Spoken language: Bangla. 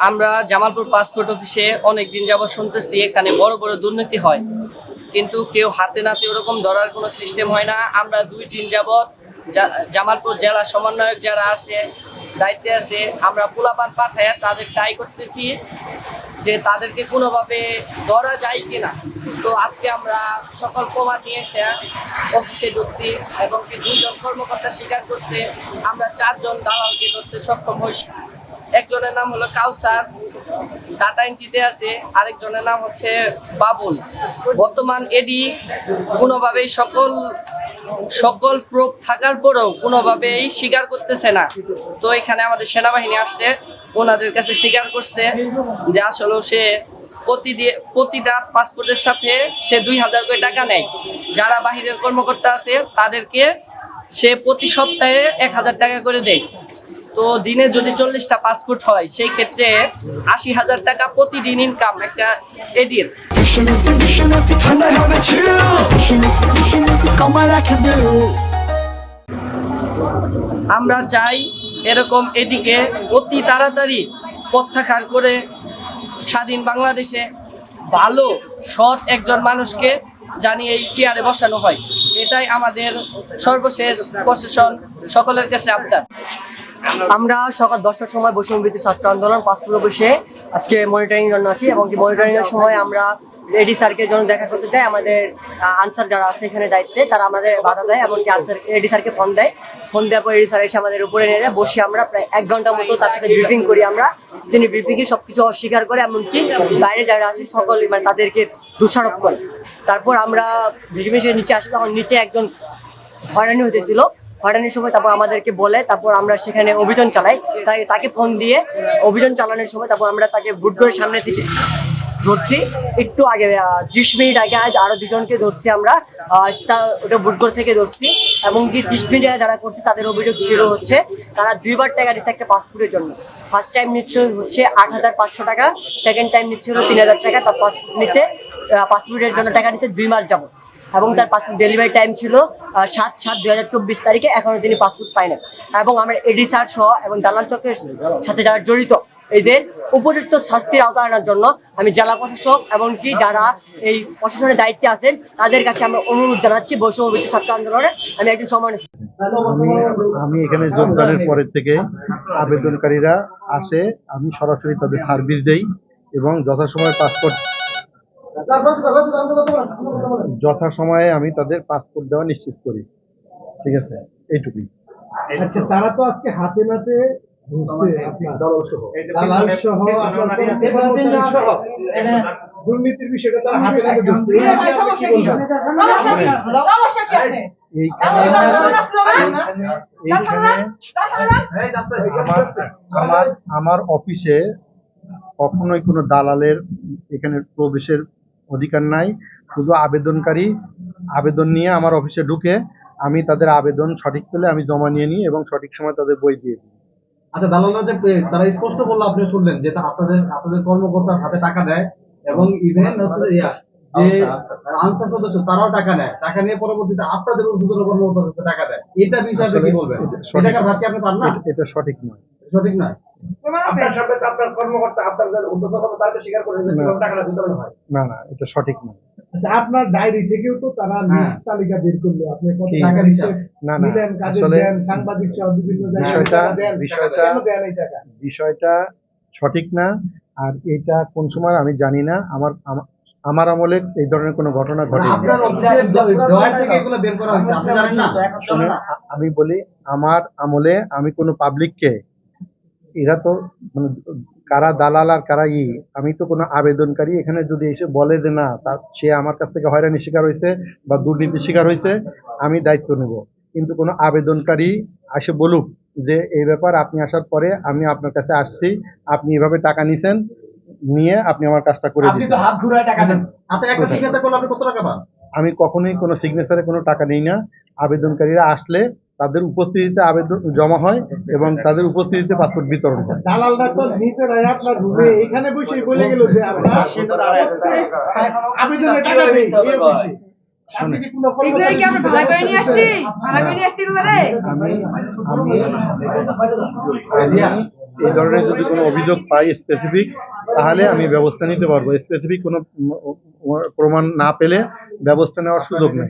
আমরা জামালপুর পাসপোর্ট অফিসে অনেকদিন যাবত শুনতেছি, এখানে বড় বড় দুর্নীতি হয়। কিন্তু কেউ হাতে নাতে ওরকম ধরার কোনো সিস্টেম হয় না। আমরা দুই দিন যাবত জা- জামালপুর জেলা সমন্বয়ক যারা আছে, দায়িত্বে আছে, আমরা পোলাপান পাঠায় তাদের ট্রাই করতেছি যে তাদেরকে কোনোভাবে ধরা যায় কিনা। তো আজকে আমরা সকল প্রমাণ নিয়ে এসে অফিসে ঢুকছি এবং কি কর্মকর্তা স্বীকার করছে, আমরা চারজন দালালকে ধরতে সক্ষম হয়েছি। একজনের নাম হলো কাউসার টাটা এন্ট্রিতে আছে, আরেকজনের নাম হচ্ছে বাবুল। বর্তমান এডি কোনোভাবেই সকল সকল প্রুফ থাকার পরেও কোনোভাবেই স্বীকার করতেছে না। তো এখানে আমাদের সেনাবাহিনী আসছে, ওনাদের কাছে স্বীকার করছে যে আসলে সে প্রতি দিয়ে, প্রতিটা পাসপোর্টের সাথে সে দুই হাজার করে টাকা নেয়। যারা বাহিরের কর্মকর্তা আছে, তাদেরকে সে প্রতি সপ্তাহে এক হাজার টাকা করে দেয়। তো দিনে যদি চল্লিশটা পাসপোর্ট হয়, সেই ক্ষেত্রে আশি হাজার টাকা প্রতিদিন ইনকাম একটা দেও আমরা চাই এরকম এদিকে অতি তাড়াতাড়ি প্রত্যাখ্যান করে স্বাধীন বাংলাদেশে ভালো, সৎ একজন মানুষকে জানিয়ে এই চেয়ারে বসানো হয়। এটাই আমাদের সর্বশেষ প্রশাসন সকলের কাছে আবদার। আমরা সকাল দশটার সময় বৈষম্যবৃত্তি ছাত্র আন্দোলন পাসপোর্ট বসে আজকে মনিটরিং জন্য আছি এবং মনিটরিং এর সময় আমরা এডি স্যারকে জন্য দেখা করতে চাই, আমাদের আনসার যারা আছে এখানে দায়িত্বে, তারা আমাদের বাধা দেয় এমনকি আনসার এডি স্যারকে ফোন দেয়। ফোন দেওয়ার পর এডি স্যার এসে আমাদের উপরে নিয়ে যায়, বসে আমরা প্রায় এক ঘণ্টা মতো তার সাথে ব্রিফিং করি আমরা। তিনি ব্রিফিংয়ে সবকিছু অস্বীকার করে, এমনকি বাইরে যারা আছে সকল মানে তাদেরকে দোষারোপ করে। তারপর আমরা ব্রিফিংয়ের নিচে আসি, তখন নিচে একজন হয়রানি হতেছিল হয়রানির সময় তারপর আমাদেরকে বলে, তারপর আমরা সেখানে অভিযান চালাই। তাই তাকে ফোন দিয়ে অভিযান চালানোর সময় তারপর আমরা তাকে বুট করে সামনে থেকে ধরছি। একটু আগে ত্রিশ মিনিট আগে আরও দুজনকে ধরছি আমরা। ওটা বুটগড় থেকে ধরছি। এবং যে ত্রিশ মিনিট আগে যারা করছে তাদের অভিযোগ ছিল হচ্ছে, তারা দুইবার টাকা দিচ্ছে একটা পাসপোর্টের জন্য। ফার্স্ট টাইম নিচ্ছে হচ্ছে আট হাজার পাঁচশো টাকা সেকেন্ড টাইম নিচ্ছে হলো তিন হাজার টাকা, তার পাসপোর্ট নিচ্ছে পাসপোর্টের জন্য টাকা নিচ্ছে দুই মাস যাবত এবং তার পাসপোর্ট ডেলিভারি টাইম ছিল সাত সাত দুই হাজার চব্বিশ তারিখে, এখনও তিনি পাসপোর্ট পায় না এবং আমরা এডি স্যার সহ এবং দালাল চক্রের সাথে যারা জড়িত, এদের উপযুক্ত শাস্তির আওতা আনার জন্য আমি জেলা প্রশাসক এমনকি যারা এই প্রশাসনের দায়িত্বে আছেন, তাদের কাছে আমরা অনুরোধ জানাচ্ছি বৈষম্যবৃত্তি ছাত্র আন্দোলনে। আমি একজন সময় আমি আমি এখানে যোগদানের পরের থেকে আবেদনকারীরা আসে, আমি সরাসরি তাদের সার্ভিস দেই এবং যথাসময়ে পাসপোর্ট যথাসময়ে আমি তাদের পাসপোর্ট দেওয়া নিশ্চিত করি ঠিক আছে এইটুকুই আচ্ছা তারা তো আজকে হাতে নাতে দুর্নীতির বিষয়টা তারা হাতে ধরছে আমার আমার অফিসে কখনোই কোনো দালালের এখানে প্রবেশের অধিকার নাই শুধু আবেদনকারী আবেদন নিয়ে আমার অফিসে ঢুকে আমি তাদের আবেদন সঠিক পেলে আমি জমা নিয়ে নিই এবং সঠিক সময় তাদের বই দিয়ে দিই। আচ্ছা দালালরা যে তারা স্পষ্ট বলল আপনি শুনলেন যে আপনাদের আপনাদের কর্মকর্তার হাতে টাকা দেয় এবং ইভেন হচ্ছে যে আনসার সদস্য তারাও টাকা নেয়। টাকা নিয়ে পরবর্তীতে আপনাদের ঊর্ধ্বতন কর্মকর্তার টাকা দেয়। এটা বিষয়ে কি বলবেন? এটা আপনি পান না? এটা সঠিক নয়। সঠিক নয়। আপনার সামনে আপনার কর্মকর্তা আপনাদের উদ্যোগ তারা স্বীকার করে টাকাটা বিতরণ হয়। না না এটা সঠিক নয়। আচ্ছা আপনার ডায়েরি থেকেও তো তারা লিস্ট তালিকা বের করল। আপনি কত কি? হিসেব না, না, আসলে সাংবাদিক সহ বিভিন্ন বিষয়টা- সঠিক না আর এটা কোন সময় আমি জানি না। আমার আমার আমলে এই ধরনের কোনো ঘটনা ঘটেনি। আপনার অফিসের ডয়ার থেকে এগুলো বের করা হয়েছে আপনি জানেন না। শুনে আমি বলি আমার আমলে আমি কোনো পাবলিককে এরা তো মানে কারা দালাল আর কারা ই আমি তো কোনো আবেদনকারী এখানে যদি এসে বলে যে না তা সে আমার কাছ থেকে হয়রানির শিকার হয়েছে বা দুর্নীতির শিকার হয়েছে আমি দায়িত্ব নেব। কিন্তু কোনো আবেদনকারী এসে বলুক যে এই ব্যাপার আপনি আসার পরে আমি আপনার কাছে আসছি আপনি এভাবে টাকা নিছেন নিয়ে আপনি আমার কাজটা করে দিন হাত ঘুরায় টাকা দেন আচ্ছা একটা সিগনেচার করলে আপনি কত টাকা পান? আমি কখনোই কোনো সিগনেচারে কোনো টাকা নিই না। আবেদনকারীরা আসলে তাদের উপস্থিতিতে আবেদন জমা হয় এবং তাদের উপস্থিতিতে পাসপোর্ট বিতরণ হয়। দালালরা তো নিজেরাই আপনার রুমে এখানে বসে বলে গেল যে আমরা আবেদনে টাকা। দেই এই অফিসে। আমি এই ধরনের যদি কোনো অভিযোগ পাই স্পেসিফিক তাহলে আমি ব্যবস্থা নিতে পারব। স্পেসিফিক কোনো প্রমাণ না পেলে ব্যবস্থা নেওয়ার সুযোগ নেই।